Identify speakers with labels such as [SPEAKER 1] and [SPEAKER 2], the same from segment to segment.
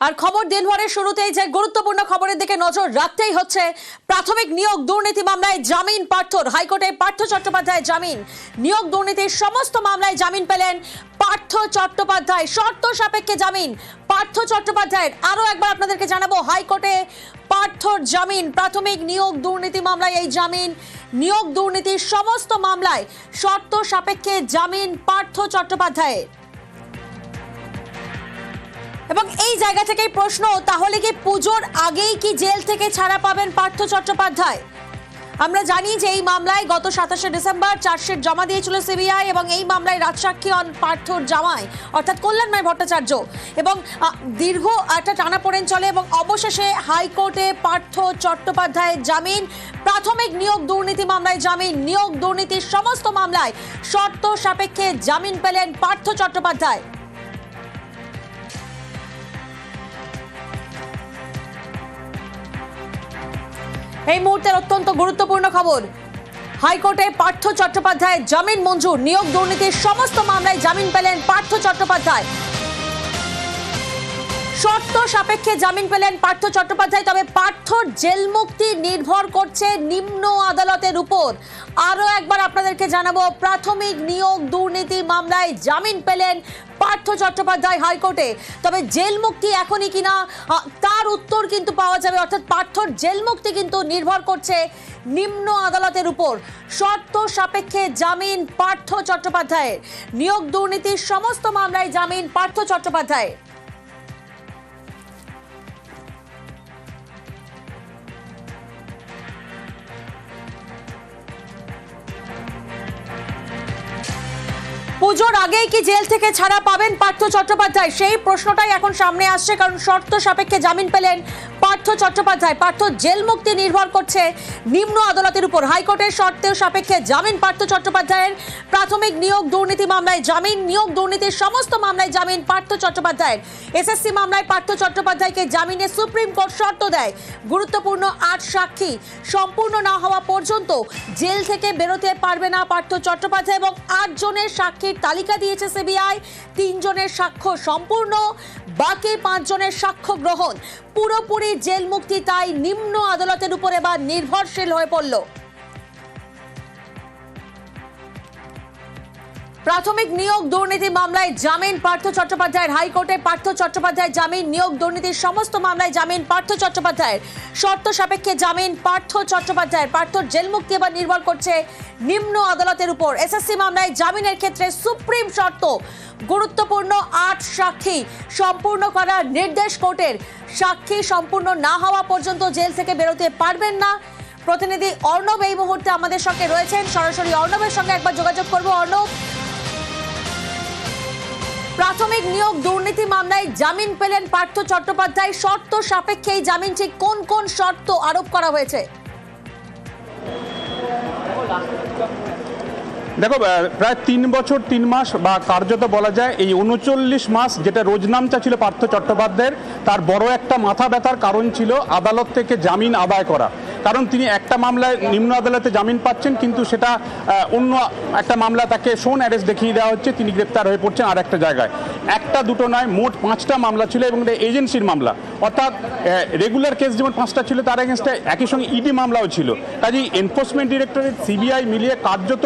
[SPEAKER 1] আর খবর দিনভরের শুরুতেই যে গুরুত্বপূর্ণ খবরের দিকে নজর রাখতেই হচ্ছে, প্রাথমিক নিয়োগ দুর্নীতি মামলায় জামিন পার্থর। হাইকোর্টে পার্থ চট্টোপাধ্যায় জামিন। নিয়োগ দুর্নীতির সমস্ত মামলায় জামিন পেলেন পার্থ চট্টোপাধ্যায়। শর্ত সাপেক্ষে জামিন। পার্থ চট্টোপাধ্যায়ের আরও একবার আপনাদেরকে জানাব, হাইকোর্টে পার্থর জামিন। প্রাথমিক নিয়োগ দুর্নীতি মামলায় এই জামিন। নিয়োগ দুর্নীতির সমস্ত মামলায় শর্ত সাপেক্ষে জামিন পার্থ চট্টোপাধ্যায়ের। এবং এই জায়গা থেকেই প্রশ্ন, তাহলে কি পুজোর আগেই কি জেল থেকে ছাড়া পাবেন পার্থ চট্টোপাধ্যায়? আমরা জানি যে এই মামলায় গত সাতাশে ডিসেম্বর চার্জশিট জমা দিয়েছিল সিবিআই এবং এই মামলায় রাজসাক্ষী অন পার্থর জামাই, অর্থাৎ কল্যাণময় ভট্টাচার্য। এবং দীর্ঘ একটা টানাপোড়েন চলে এবং অবশেষে হাইকোর্টে পার্থ চট্টোপাধ্যায়ের জামিন, প্রাথমিক নিয়োগ দুর্নীতি মামলায় জামিন, নিয়োগ দুর্নীতির সমস্ত মামলায় শর্ত সাপেক্ষে জামিন পেলেন পার্থ চট্টোপাধ্যায়। এই মুহূর্তের অত্যন্ত গুরুত্বপূর্ণ খবর। হাইকোর্টে পার্থ চট্টোপাধ্যায় জামিন মঞ্জুর। নিয়োগ দুর্নীতির সমস্ত মামলায় জামিন পেলেন পার্থ চট্টোপাধ্যায়। শর্ত সাপেক্ষে জামিন পেলেন পার্থ চট্টোপাধ্যায়, তবে পার্থর জেল মুক্তি নির্ভর করছে নিম্ন আদালতের উপর। আরও একবার আপনাদেরকে জানাব, প্রাথমিক নিয়োগ দুর্নীতি মামলায় জামিন পেলেন পার্থ চট্টোপাধ্যায় হাইকোর্টে। তবে জেল মুক্তি এখনই কিনা তার উত্তর কিন্তু পাওয়া যাবে, অর্থাৎ পার্থর জেল মুক্তি কিন্তু নির্ভর করছে নিম্ন আদালতের উপর। শর্ত সাপেক্ষে জামিন পার্থ চট্টোপাধ্যায়ের। নিয়োগ দুর্নীতির সমস্ত মামলায় জামিন পার্থ চট্টোপাধ্যায় পুজোর আগেই কি জেল থেকে ছাড়া পাবেন পার্থ চট্টোপাধ্যায়? সেই প্রশ্নটাই এখন সামনে আসছে, কারণ শর্ত সাপেক্ষে জামিন পেলেন পার্থ চট্টোপাধ্যায়, পার্থ জেল মুক্তি নির্ভর করছে নিম্ন আদালতের উপর। হাইকোর্টের শর্তের সাপেক্ষে জামিন পার্থ চট্টোপাধ্যায়ের। প্রাথমিক নিয়োগ দুর্নীতি মামলায় জামিন, নিয়োগ দুর্নীতির সমস্ত মামলায় জামিন পার্থ চট্টোপাধ্যায়ের। এসএসসি মামলায় পার্থ চট্টোপাধ্যায়কে জামিনে সুপ্রিম কোর্ট শর্ত দেয়। গুরুত্বপূর্ণ আট সাক্ষী সম্পূর্ণ না হওয়া পর্যন্ত জেল থেকে বেরোতে পারবে না পার্থ চট্টোপাধ্যায় এবং আটজনের সাক্ষীর তালিকা দিয়েছে সিবিআই। তিনজনের সাক্ষ্য সম্পূর্ণ, বাকি পাঁচজনের সাক্ষ্য গ্রহণ। পুরোপুরি জেল মুক্তি তাই নিম্ন আদালতের উপর এবার নির্ভরশীল হয়ে পড়ল। প্রাথমিক নিয়োগ দুর্নীতি মামলায় জামিন, পার্থ চট্টোপাধ্যায়ের হাইকোর্টে পার্থ চট্টোপাধ্যায় জামিন, নিয়োগ দুর্নীতির সমস্ত মামলায় জামিন, পার্থ চট্টোপাধ্যায়ের শর্ত সাপেক্ষে জামিন, পার্থ চট্টোপাধ্যায়ের পার্থ জেল মুক্তি এবার নির্ভর করছে নিম্ন আদালতের উপর। এসএসসি মামলায় জামিনের ক্ষেত্রে সুপ্রিম শর্ত, গুরুত্বপূর্ণ আট সাক্ষী সম্পূর্ণ করার নির্দেশ কোর্টের। সাক্ষী সম্পূর্ণ না হওয়া পর্যন্ত জেল থেকে বেরোতে পারবেন না। প্রতিনিধি অর্ণব এই মুহূর্তে আমাদের সঙ্গে রয়েছেন। সরাসরি অর্ণবের সঙ্গে একবার যোগাযোগ করব। অর্ণব প্রাথমিক নিয়োগ দুর্নীতি মামলায় জামিন পেলেন পার্থ চট্টোপাধ্যায়। শর্ত সাপেক্ষে এই জামিন ঠিক কোন কোন শর্ত আরোপ করা হয়েছে?
[SPEAKER 2] দেখো প্রায় তিন বছর, তিন মাস বা কার্যত বলা যায়, এই উনচল্লিশ মাস যেটা রোজনামচা ছিল পার্থ চট্টোপাধ্যায়ের, তার বড় একটা মাথা ব্যথার কারণ ছিল আদালত থেকে জামিন আদায় করা। কারণ তিনি একটা মামলায় নিম্ন আদালতে জামিন পাচ্ছেন, কিন্তু সেটা অন্য একটা মামলা তাকে সোন অ্যারেস্ট দেখিয়ে দেওয়া হচ্ছে, তিনি গ্রেপ্তার হয়ে পড়ছেন আর একটা জায়গায়। একটা দুটো নয়, মোট পাঁচটা মামলা ছিল এবং এজেন্সির মামলা। অর্থাৎ রেগুলার কেস যেমন পাঁচটা ছিল, তার এগেনস্টে একই সঙ্গে ইডি মামলাও ছিল। কাজেই এনফোর্সমেন্ট ডিরেক্টরেট সিবিআই মিলিয়ে কার্যত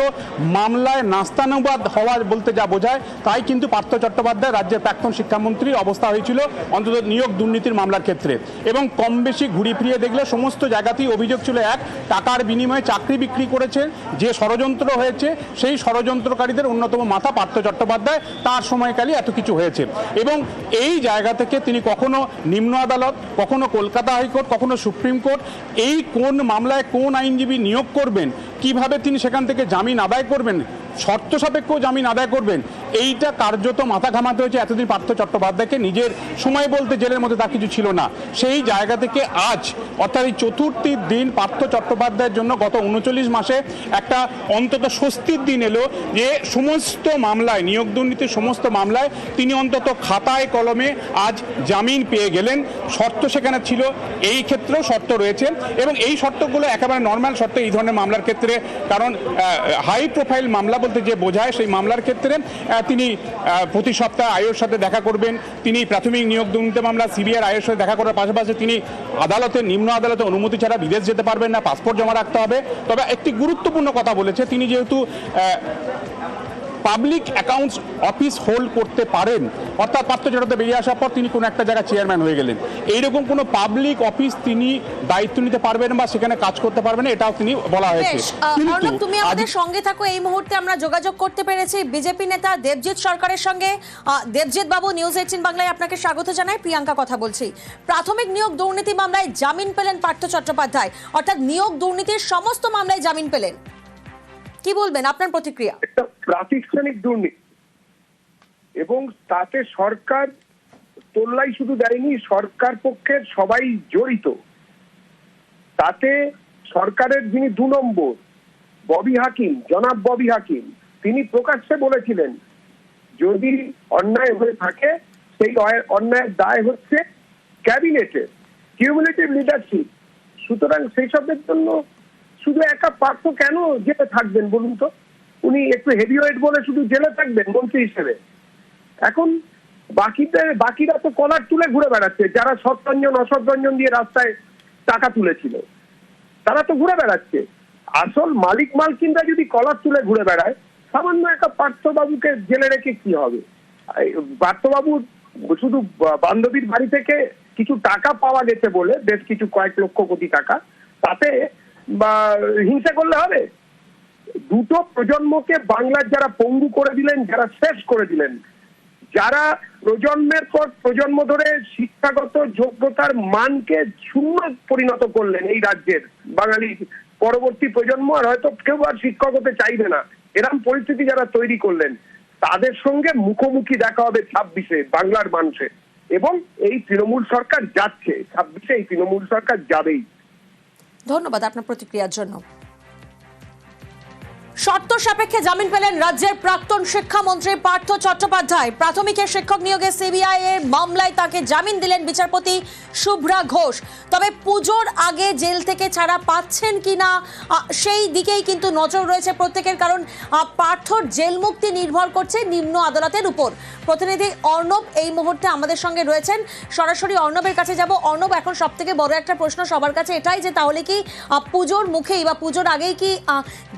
[SPEAKER 2] মামলায় নাস্তানুবাদ হওয়া বলতে যা বোঝায়, তাই কিন্তু পার্থ চট্টোপাধ্যায় রাজ্যের প্রাক্তন শিক্ষামন্ত্রীর অবস্থা হয়েছিল অন্তত নিয়োগ দুর্নীতির মামলার ক্ষেত্রে। এবং কম বেশি ঘুরি ফিরিয়ে দেখলে সমস্ত জায়গাতেই অভিযোগ ছিল এক, টাকার বিনিময়ে চাকরি বিক্রি করেছে, যে ষড়যন্ত্র হয়েছে, সেই ষড়যন্ত্রকারীদের অন্যতম মাথা পার্থ চট্টোপাধ্যায়। তার সময়কালে এত কিছু হয়েছে এবং এই জায়গা থেকে তিনি কখনো নিম্ন আদালত, কখনো কলকাতা হাইকোর্ট, কখনো সুপ্রিম কোর্ট, এই কোন মামলায় কোন আইনজীবী নিয়োগ করবেন, কীভাবে তিনি সেখান থেকে জামিন আদায় করবেন, শর্ত সাপেক্ষ জামিন আদায় করবেন এইটা কার্যত মাথা ঘামাতে হয়েছে, এতদিন পার্থ চট্টোপাধ্যায়কে নিজের সময় বলতে জেলের মধ্যে তার কিছু ছিল না। সেই জায়গা থেকে আজ, অর্থাৎ এই চতুর্থী দিন পার্থ চট্টোপাধ্যায়ের জন্য গত উনচল্লিশ মাসে একটা অন্তত স্বস্তির দিন এলো যে সমস্ত মামলায়, নিয়োগ দুর্নীতির সমস্ত মামলায় তিনি অন্তত খাতায় কলমে আজ জামিন পেয়ে গেলেন। শর্ত সেখানে ছিল, এই ক্ষেত্রেও শর্ত রয়েছে এবং এই শর্তগুলো একেবারে নর্মাল শর্ত এই ধরনের মামলার ক্ষেত্রে। কারণ হাই প্রোফাইল মামলা বলতে যে বোঝায় সেই মামলার ক্ষেত্রে তিনি প্রতি সপ্তাহে আয়োর সাথে দেখা করবেন। তিনি প্রাথমিক নিয়োগ দুর্নীতি মামলা, সিবিআই আয়োর সাথে দেখা করার পাশাপাশি তিনি আদালতে, নিম্ন আদালতে অনুমতি ছাড়া বিদেশ যেতে পারবেন না, পাসপোর্ট জমা রাখতে হবে। তবে একটি গুরুত্বপূর্ণ কথা বলেছে, তিনি যেহেতু পাবলিক অ্যাকাউন্টস অফিস হোল্ড করতে পারেন। অর্থাৎ পার্থ চট্টোপাধ্যায় বেরিয়ে আসার পর তিনি কোনো একটা জায়গায় চেয়ারম্যান হয়ে গেলেন। এইরকম কোনো পাবলিক অফিস তিনি দায়িত্ব নিতে পারবেন বা সেখানে কাজ করতে পারবেন এটাও তিনি বলা হয়েছে।
[SPEAKER 1] তুমি আমাদের সঙ্গে থাকো। এই মুহূর্তে আমরা যোগাযোগ করতে পেরেছি বিজেপি নেতা দেবজিৎ সরকারের সঙ্গে। দেবজিৎ বাবু নিউজ এইটিন বাংলায় আপনাকে স্বাগত জানাই। প্রিয়াঙ্কা কথা বলছি। প্রাথমিক নিয়োগ দুর্নীতি মামলায় জামিন পেলেন পার্থ চট্টোপাধ্যায়। অর্থাৎ নিয়োগ দুর্নীতির সমস্ত মামলায় জামিন পেলেন। কি বলবেন আপনার প্রতিক্রিয়া?
[SPEAKER 3] প্রাতিষ্ঠানিক দুর্নীতি। এবং তাতে সরকার তোল্লাই শুধু দেয়নি, সরকার পক্ষের সবাই জড়িত। তাতে সরকারের যিনি দু নম্বর, ববি হাকিম, জনাব ববি হাকিম, তিনি প্রকাশ্যে বলেছিলেন, যদি অন্যায় হয়ে থাকে, সেই অন্যায়ের দায় হচ্ছে ক্যাবিনেটের কিউমুলেটিভ লিডারশিপ সুতরাং সেই সবের জন্য শুধু একা পার্থ কেন জেলে থাকবেন বলুন তো? উনি একটু হেভিওয়েট বলে শুধু জেলে থাকবেন, মন্ত্রী হিসেবে। এখন বাকিদের বাকিরা তো কলার তুলে ঘুরে বেড়াচ্ছে, যারা সৎরঞ্জন অসৎরঞ্জন দিয়ে রাস্তায় টাকা তুলেছিল, তারা তো ঘুরে বেড়াচ্ছে। আসল মালিক মালকিনরা যদি কলার তুলে ঘুরে বেড়ায়, সামান্য একটা পার্থবাবুকে জেলে রেখে কি হবে? পার্থবাবু শুধু বান্ধবীর বাড়ি থেকে কিছু টাকা পাওয়া গেছে বলে, বেশ কিছু কয়েক লক্ষ কোটি টাকা, তাতে বা হিংসা করলে হবে? দুটো প্রজন্মকে বাংলার যারা পঙ্গু করে দিলেন, যারা শেষ করে দিলেন, যারা প্রজন্মের পর প্রজন্ম ধরে শিক্ষাগত যোগ্যতার মানকে শূন্য পরিণত করলেন এই রাজ্যের বাঙালি পরবর্তী প্রজন্ম, আর হয়তো কেউ আর শিক্ষক হতে চাইবে না। এরকম পরিস্থিতি যারা তৈরি করলেন, তাদের সঙ্গে মুখোমুখি দেখা হবে ছাব্বিশে, বাংলার মানুষের এবং এই তৃণমূল সরকার যাচ্ছে, ছাব্বিশে এই তৃণমূল সরকার যাবেই।
[SPEAKER 1] ধন্যবাদ আপনার প্রতিক্রিয়ার জন্য। শর্ত সাপেক্ষে জামিন পেলেন রাজ্যের প্রাক্তন শিক্ষামন্ত্রী পার্থ চট্টোপাধ্যায়। প্রাথমিকের শিক্ষক নিয়োগে সিবিআই এর মামলায় তাকে জামিন দিলেন বিচারপতি শুভ্রা ঘোষ। তবে পুজোর আগে জেল থেকে ছাড়া পাচ্ছেন কি না সেই দিকেই কিন্তু নজর রয়েছে প্রত্যেকের, কারণ পার্থর জেল মুক্তি নির্ভর করছে নিম্ন আদালতের উপর। প্রতিনিধি অর্ণব এই মুহূর্তে আমাদের সঙ্গে রয়েছেন। সরাসরি অর্ণবের কাছে যাব। অর্ণব, এখন সব থেকে বড় একটা প্রশ্ন সবার কাছে এটাই যে, তাহলে কি পুজোর মুখেই বা পুজোর আগেই কি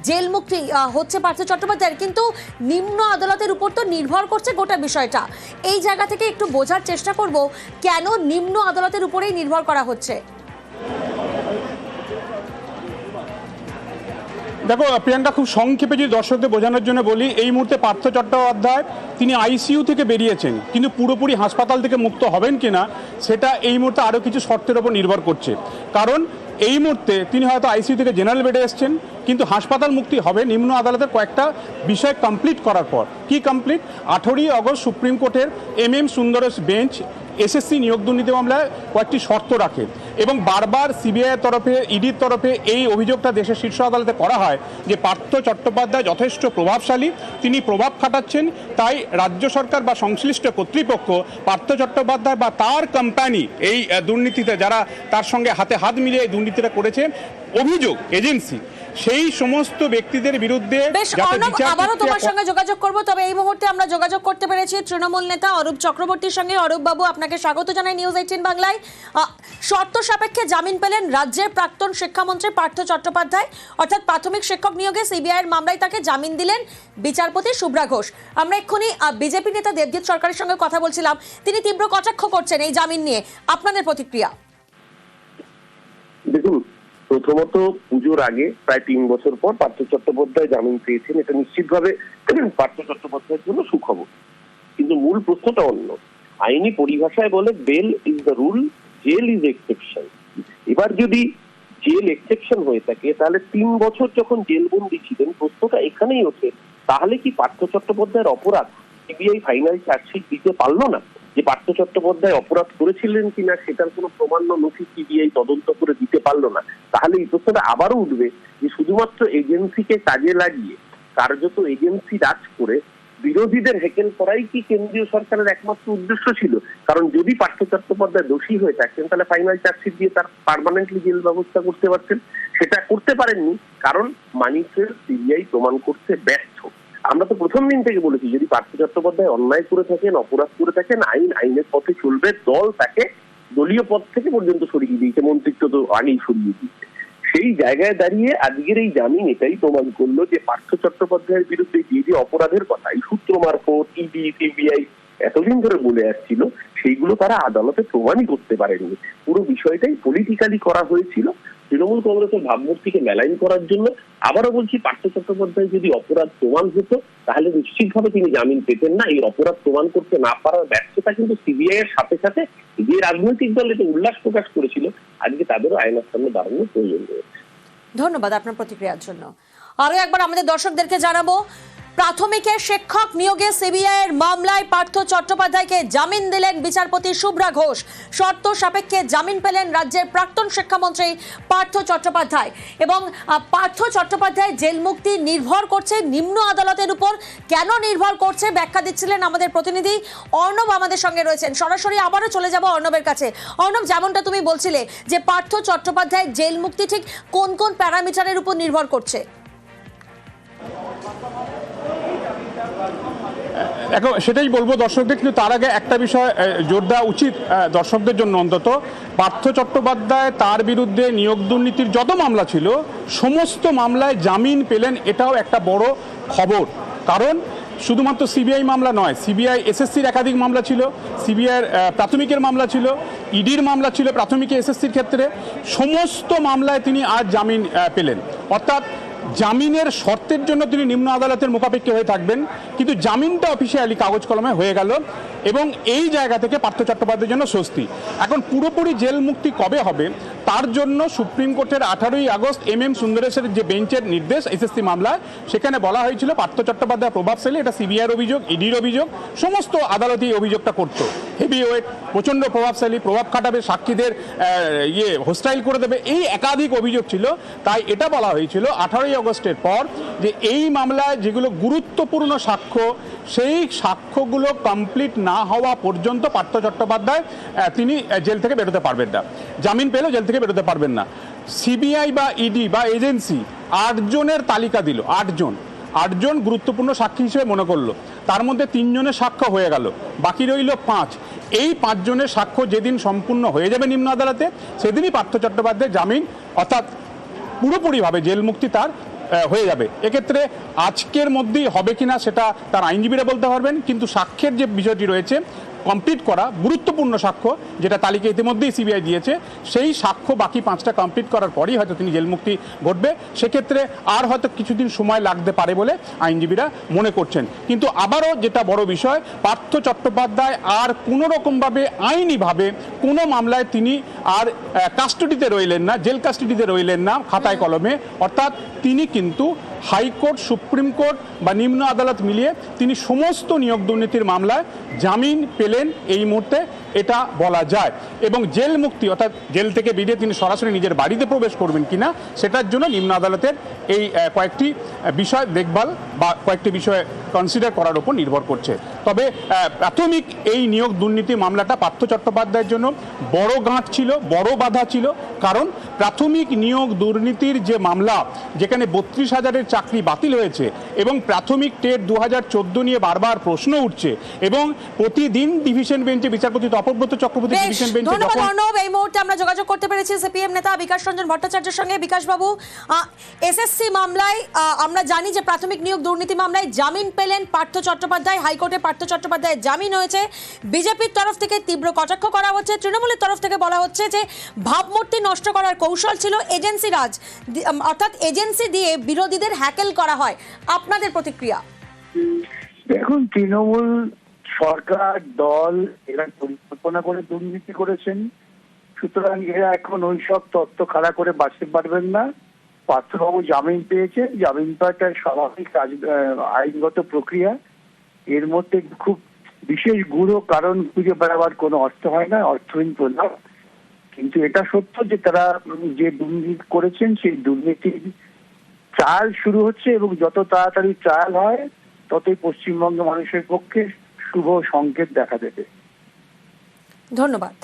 [SPEAKER 1] জেল মুক্তি হচ্ছে পার্থ চট্টোপাধ্যায়ের, কিন্তু নিম্ন আদালতের উপর তো নির্ভর করছে গোটা বিষয়টা। এই জায়গা থেকে একটু বোঝার চেষ্টা করব কেন নিম্ন আদালতের উপরেই নির্ভর করা হচ্ছে।
[SPEAKER 2] দেখো, প্রিয়াঙ্কা, খুব সংক্ষেপে যদি দর্শকদের বোঝানোর জন্য বলি, এই মুহূর্তে পার্থ চট্টোপাধ্যায় তিনি আইসিইউ থেকে বেরিয়েছেন, কিন্তু পুরোপুরি হাসপাতাল থেকে মুক্ত হবেন কিনা, সেটা এই মুহূর্তে আরও কিছু শর্তের ওপর নির্ভর করছে। কারণ এই মুহূর্তে তিনি হয়তো আইসিইউ থেকে জেনারেল বেডে এসছেন, কিন্তু হাসপাতাল মুক্তি হবে নিম্ন আদালতের কয়েকটা বিষয় কমপ্লিট করার পর। কি কমপ্লিট আঠেরোই আগস্ট সুপ্রিম কোর্টের M M Sundaresh bench SSC নিয়োগ দুর্নীতি মামলায় কয়েকটি শর্ত রাখে এবং বারবার সিবিআইয়ের তরফে, ইডির তরফে এই অভিযোগটা দেশের শীর্ষ আদালতে করা হয় যে পার্থ চট্টোপাধ্যায় যথেষ্ট প্রভাবশালী, তিনি প্রভাব খাটাচ্ছেন, তাই রাজ্য সরকার বা সংশ্লিষ্ট কর্তৃপক্ষ পার্থ চট্টোপাধ্যায় বা তার কোম্পানি এই দুর্নীতিতে যারা তার সঙ্গে হাতে হাত মিলিয়ে এই দুর্নীতিটা করেছে, অভিযোগ এজেন্সি সেই সমস্ত ব্যক্তিদের বিরুদ্ধে
[SPEAKER 1] আবারও তোমার সঙ্গে যোগাযোগ করব। তবে এই মুহূর্তে আমরা যোগাযোগ করতে পেরেছি তৃণমূল নেতা অরূপ চক্রবর্তীর সঙ্গে। অরূপ বাবু আপনাকে স্বাগত জানাই নিউজ এইটিন বাংলায়। শর্ত সাপেক্ষে জামিন পেলেন রাজ্যের প্রাক্তন শিক্ষামন্ত্রী পার্থ চট্টোপাধ্যায়। অর্থাৎ প্রাথমিক শিক্ষক নিয়োগে সিবিআইয়ের মামলায় তাকে জামিন দিলেন বিচারপতি শুভ্রা ঘোষ। আমরা এক্ষুনি বিজেপি নেতা দেবজিৎ সরকারের সঙ্গে কথা বলছিলাম। তিনি তীব্র কটাক্ষ করছেন এই জামিন নিয়ে। আপনাদের প্রতিক্রিয়া?
[SPEAKER 3] প্রথমত পুজোর আগে প্রায় তিন বছর পর পার্থ চট্টোপাধ্যায় জামিন পেয়েছেন। এটা নিশ্চিতভাবে পার্থ চট্টোপাধ্যায়ের জন্য সুখবর। কিন্তু মূল প্রশ্নটা অন্য। আইনি পরিভাষায় বলে bail is the rule, jail is exception. এবার যদি জেল এক্সেপশন হয়ে থাকে, তাহলে তিন বছর যখন জেলবন্দি ছিলেন, প্রশ্নটা এখানেই ওঠে, তাহলে কি পার্থ চট্টোপাধ্যায়ের অপরাধ সিবিআই ফাইনাল চার্জশিট দিতে পারল না? যে পার্থ চট্টোপাধ্যায় অপরাধ করেছিলেন কিনা সেটার কোনো প্রমাণ্য নথি সিবিআই তদন্ত করে দিতে পারল না, তাহলে এই প্রশ্নটা আবারও উঠবে যে শুধুমাত্র এজেন্সিকে কাজে লাগিয়ে কার্যত এজেন্সি রাজ করে বিরোধীদের হেকেল করাই কি কেন্দ্রীয় সরকারের একমাত্র উদ্দেশ্য ছিল? কারণ যদি পার্থ চট্টোপাধ্যায় দোষী হয়ে থাকতেন তাহলে ফাইনাল চার্জশিট দিয়ে তার পার্মানেন্টলি জেল ব্যবস্থা করতে পারতেন সেটা করতে পারেননি, কারণ মানি ট্রেল সিবিআই প্রমাণ করতে ব্যর্থ। আমরা তো প্রথম দিন থেকে বলেছি, যদি পার্থ চট্টোপাধ্যায় অন্যায় করে থাকেন, অপরাধ করে থাকেন, আইন, আইনের পথে চলবে, দল তাকে দলীয় পদ থেকে পর্যন্ত সরিয়ে দিয়েছে, মন্ত্রিত্ব তো আগেই সরিয়ে দিয়েছে। সেই জায়গায় দাঁড়িয়ে আজকের এই জামিন এটাই প্রমাণ করল যে পার্থ চট্টোপাধ্যায়ের বিরুদ্ধে যে যে অপরাধের কথা, এই সূত্র মারফত ইডি সিবিআই এতদিন ধরে বলে আসছিল, সেইগুলো তারা আদালতে প্রমাণই করতে পারেনি পুরো বিষয়টাই পলিটিক্যালি করা হয়েছিল। তৃণমূল কংগ্রেসের ভাবমূর্তিকে মেলাইন করার জন্য আবারও বলছি পার্থ চট্টোপাধ্যায় যদি অপরাধ প্রমাণ হতো, তাহলে নিশ্চিতভাবে তিনি জামিন পেতেন না। এই অপরাধ প্রমাণ করতে না পারার ব্যর্থতা কিন্তু সিবিআই এর সাথে সাথে যে রাজনৈতিক দল এতে উল্লাস প্রকাশ করেছিল, আজকে তাদেরও আইনের সামনে দাঁড়ানোর প্রয়োজন রয়েছে।
[SPEAKER 1] ধন্যবাদ আপনার প্রতিক্রিয়ার জন্য। আরও একবার আমাদের দর্শকদেরকে জানাব প্রাথমিকের শিক্ষক নিয়োগে সিবিআই এর মামলায় পার্থ চট্টোপাধ্যায়কে জামিন দিলেন বিচারপতি শুভ্রা ঘোষ। শর্ত সাপেক্ষে জামিন পেলেন রাজ্যের প্রাক্তন শিক্ষামন্ত্রী পার্থ চট্টোপাধ্যায়। এবং পার্থ চট্টোপাধ্যায় জেল মুক্তি নির্ভর করছে, নিম্ন আদালতের উপর কেন নির্ভর করছে ব্যাখ্যা দিচ্ছিলেন আমাদের প্রতিনিধি অর্ণব আমাদের সঙ্গে রয়েছেন। সরাসরি আবারও চলে যাব অর্ণবের কাছে। অর্ণব, যেমনটা তুমি বলছিলে যে পার্থ চট্টোপাধ্যায় জেল মুক্তি ঠিক কোন কোন প্যারামিটারের উপর নির্ভর করছে?
[SPEAKER 2] এখন সেটাই বলব, দর্শকদের, কিন্তু তার আগে একটা বিষয় জোর দেওয়া উচিত দর্শকদের জন্য অন্তত। পার্থ চট্টোপাধ্যায় তার বিরুদ্ধে নিয়োগ দুর্নীতির যত মামলা ছিল, সমস্ত মামলায় জামিন পেলেন, এটাও একটা বড় খবর। কারণ শুধুমাত্র সিবিআই মামলা নয়, সিবিআই এসএসসির একাধিক মামলা ছিল, সিবিআইয়ের প্রাথমিকের মামলা ছিল, ইডির মামলা ছিল প্রাথমিক এসএসসির ক্ষেত্রে, সমস্ত মামলায় তিনি আজ জামিন পেলেন। অর্থাৎ জামিনের শর্তের জন্য তিনি নিম্ন আদালতের মুখাপেক্ষি হয়ে থাকবেন, কিন্তু জামিনটা অফিসিয়ালি কাগজ কলমে হয়ে গেল। এবং এই জায়গা থেকে পার্থ চট্টোপাধ্যায়ের জন্য স্বস্তি। এখন পুরোপুরি জেল মুক্তি কবে হবে, তার জন্য সুপ্রিম কোর্টের আঠারোই আগস্ট এম এম সুন্দরেশের যে বেঞ্চের নির্দেশ, এসএসসি মামলায়, সেখানে বলা হয়েছিল পার্থ চট্টোপাধ্যায় প্রভাবশালী এটা সিবিআইয়ের অভিযোগ, ইডির অভিযোগ, সমস্ত আদালতই অভিযোগটা করতো। হেভি ওয়েট, প্রচণ্ড প্রভাবশালী, প্রভাব খাটাবে, সাক্ষীদের ইয়ে হোস্টাইল করে দেবে, এই একাধিক অভিযোগ ছিল। তাই এটা বলা হয়েছিল আঠারোই আগস্টের পর যে এই মামলায় যেগুলো গুরুত্বপূর্ণ সাক্ষ্য সেই সাক্ষ্যগুলো কমপ্লিট না হওয়া পর্যন্ত পার্থ চট্টোপাধ্যায় তিনি জেল থেকে বেরোতে পারবেন না। জামিন পেলেও জেল থেকে বেরোতে পারবেন না। সিবিআই বা ইডি বা এজেন্সি আটজনের তালিকা দিল, আটজন। আটজন গুরুত্বপূর্ণ সাক্ষী হিসেবে মনে করল। তার মধ্যে তিনজনের সাক্ষ্য হয়ে গেল, বাকি রইল পাঁচ। এই পাঁচজনের সাক্ষ্য যেদিন সম্পূর্ণ হয়ে যাবে নিম্ন আদালতে, সেদিনই পার্থ চট্টোপাধ্যায় জামিন, অর্থাৎ পুরোপুরিভাবে জেল মুক্তি তার হয়ে যাবে। এক্ষেত্রে আজকের মধ্যেই হবে কিনা সেটা তার আইনজীবীরা বলতে পারবেন, কিন্তু সাক্ষ্যের যে বিষয়টি রয়েছে কমপ্লিট করা গুরুত্বপূর্ণ সাক্ষ্য যেটা তালিকা ইতিমধ্যেই সিবিআই দিয়েছে। সেই সাক্ষ্য বাকি পাঁচটা কমপ্লিট করার পরই হয়তো তিনি জেল মুক্তি ঘটবে। সেক্ষেত্রে আর হয়তো কিছুদিন সময় লাগতে পারে বলে আইনজীবীরা মনে করছেন। কিন্তু আবারও যেটা বড় বিষয় পার্থ চট্টোপাধ্যায় আর কোনো রকমভাবে আইনিভাবে কোনো মামলায় তিনি আর কাস্টডিতে রইলেন না জেল কাস্টডিতে রইলেন না খাতায় কলমে। অর্থাৎ তিনি কিন্তু হাইকোর্ট সুপ্রিম কোর্ট বা নিম্ন আদালত মিলিয়ে তিনি সমস্ত নিয়োগ দুর্নীতির মামলায় জামিন পেলেন এই মুহূর্তে, এটা বলা যায়। এবং জেল মুক্তি, অর্থাৎ জেল থেকে বেরিয়ে তিনি সরাসরি নিজের বাড়িতে প্রবেশ করবেন কিনা, সেটার জন্য নিম্ন আদালতের এই কয়েকটি বিষয় দেখভাল বা কয়েকটি বিষয় কনসিডার করার উপর নির্ভর করছে। তবে প্রাথমিক এই নিয়োগ দুর্নীতি মামলাটা পার্থ চট্টোপাধ্যায়ের জন্য বড় গাঁট ছিল, বড় বাধা ছিল। কারণ প্রাথমিক নিয়োগ দুর্নীতির যে মামলা, যেখানে বত্রিশ হাজারের চাকরি বাতিল হয়েছে এবং প্রাথমিক টেট দু হাজার চোদ্দ নিয়ে বারবার প্রশ্ন উঠছে এবং প্রতিদিন ডিভিশন বেঞ্চে বিচারপতি তপব্রত চক্রবর্তী ডিভিশন বেঞ্চে
[SPEAKER 1] ধন্যবাদ অর্ণব। এই মুহূর্তে আমরা যোগাযোগ করতে পেরেছি সিপিএম নেতা বিকাশ রঞ্জন ভট্টাচার্যের সঙ্গে। বিকাশ বাবু এসএসসি মামলায় আহ, আমরা জানি যে প্রাথমিক নিয়োগ দুর্নীতি মামলায় জামিন পেলেন পার্থ চট্টোপাধ্যায়। হাইকোর্টে পার্থ চট্টোপাধ্যায় জামিন হয়েছে। বিজেপির তরফ থেকে তীব্র কটাক্ষ করা হচ্ছে। তৃণমূলের তরফ থেকে বলা হচ্ছে যে ভাবমূর্তি নষ্ট করার কৌশল ছিল এজেন্সি রাজ। অর্থাৎ এজেন্সি দিয়ে বিরোধীদের হ্যাকেল করা হয়। আপনাদের প্রতিক্রিয়া?
[SPEAKER 4] দেখুন তৃণমূল সরকার, দল, এরা পরিকল্পনা করে দুর্নীতি করেছেন। সুতরাং এরা এখন ওই সব তত্ত্ব খাড়া করে বাঁচতে পারবেন না। পার্থবাবু জামিন পেয়েছে জামিন পাওয়াটা স্বাভাবিক আইনগত প্রক্রিয়া। এর মধ্যে খুব বিশেষ গুরু কারণ খুঁজে বেড়াবার কোনো অর্থ হয় না, অর্থহীন প্রভাব কিন্তু এটা সত্য যে তারা যে দুর্নীতি করেছেন, সেই দুর্নীতির ট্রায়াল শুরু হচ্ছে এবং যত তাড়াতাড়ি ট্রায়াল হয়, ততই পশ্চিমবঙ্গ মানুষের পক্ষে শুভ সংকেত দেখা দেবে।
[SPEAKER 1] ধন্যবাদ।